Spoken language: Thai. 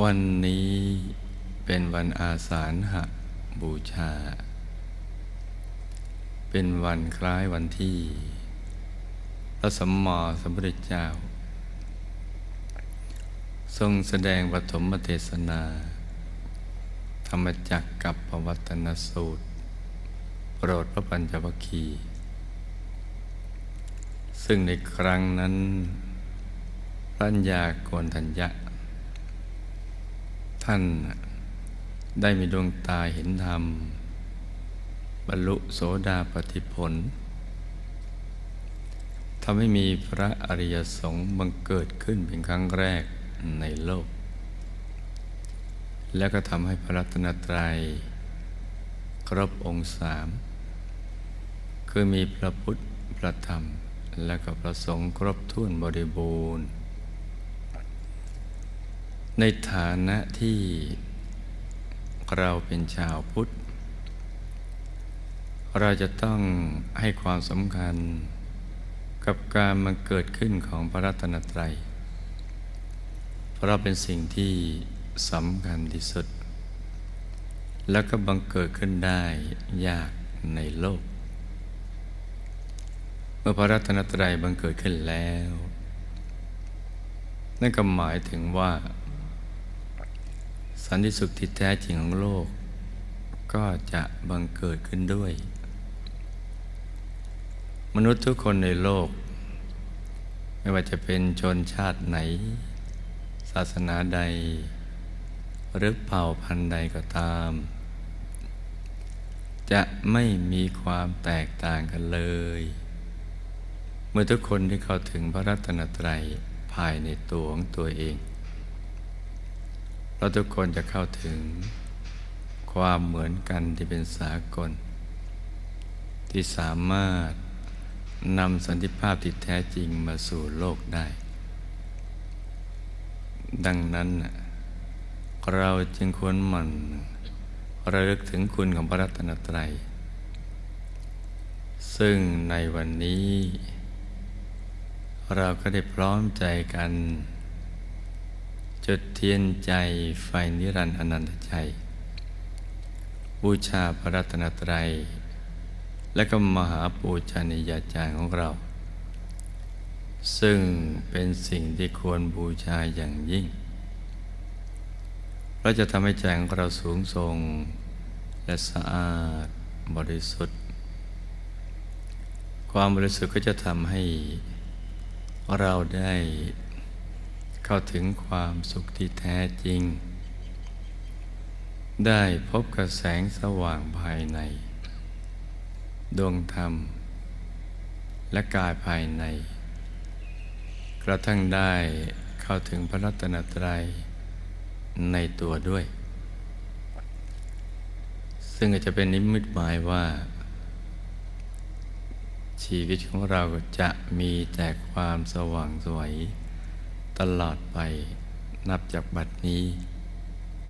วันนี้เป็นวันอาสาฬหบูชา เป็นวันคล้ายวันที่ พระสัมมาสัมพุทธเจ้า ทรงแสดงปฐมเทศนา ธรรมจักกับปวัตนสูตร โปรดพระปัญจวัคคีย์ซึ่งในครั้งนั้น ปัญญากนทัญญะ ท่านได้มีดวงตาเห็นธรรม บรรลุโสดาปฏิผลทำให้มีพระอริยสงฆ์บังเกิดขึ้นเป็นครั้งแรกในโลก แล้วก็ทำให้พระรัตนตรัย ครบองค์สามคือมีพระพุทธ พระธรรม และก็พระสงฆ์ครบถ้วนบริบูรณ์ ในฐานะที่เราเป็นชาวพุทธ เราจะต้องให้ความสำคัญกับการมันเกิดขึ้นของพระรัตนตรัย เพราะเป็นสิ่งที่สำคัญที่สุด แล้วก็บังเกิดขึ้นได้ยากในโลก เมื่อพระรัตนตรัยบังเกิดขึ้นแล้ว นั่นก็หมายถึงว่า สันติสุขที่แท้จริงของโลก ก็จะบังเกิดขึ้นด้วย มนุษย์ทุกคนในโลก ไม่ว่าจะเป็นชนชาติไหน ศาสนาใด หรือเผ่าพันธุ์ใดก็ตาม จะไม่มีความแตกต่างกันเลย เมื่อทุกคนที่เข้าถึงพระรัตนตรัยภายในตัวของตัวเอง เราทุกคนจะเข้าถึงความเหมือนกันที่เป็นสากล ที่สามารถนำสันติภาพที่แท้จริงมาสู่โลกได้ ดังนั้น เราจึงควรหมั่นระลึกถึงคุณของพระรัตนตรัย ซึ่งในวันนี้ เราก็ได้พร้อมใจกัน จุดเทียนใจไฟนิรันดร์อนันตใจ บูชาพระรัตนตรัย และก็มหาปูชนียาจารย์ของเรา ซึ่งเป็นสิ่งที่ควรบูชาอย่างยิ่งเราจะทำให้ใจของเราสูงส่ง และสะอาดบริสุทธิ์ ความบริสุทธิ์ก็จะทำให้เราได้ เข้าถึงความสุขที่แท้จริง ได้พบกับแสงสว่างภายใน ดวงธรรม และกายภายใน กระทั่งได้เข้าถึงพระรัตนตรัยในตัวด้วย ซึ่งอาจจะเป็นนิมิตหมายว่า ชีวิตของเราจะมีแต่ความสว่างสวย ตลอดไปนับจากบัดนี้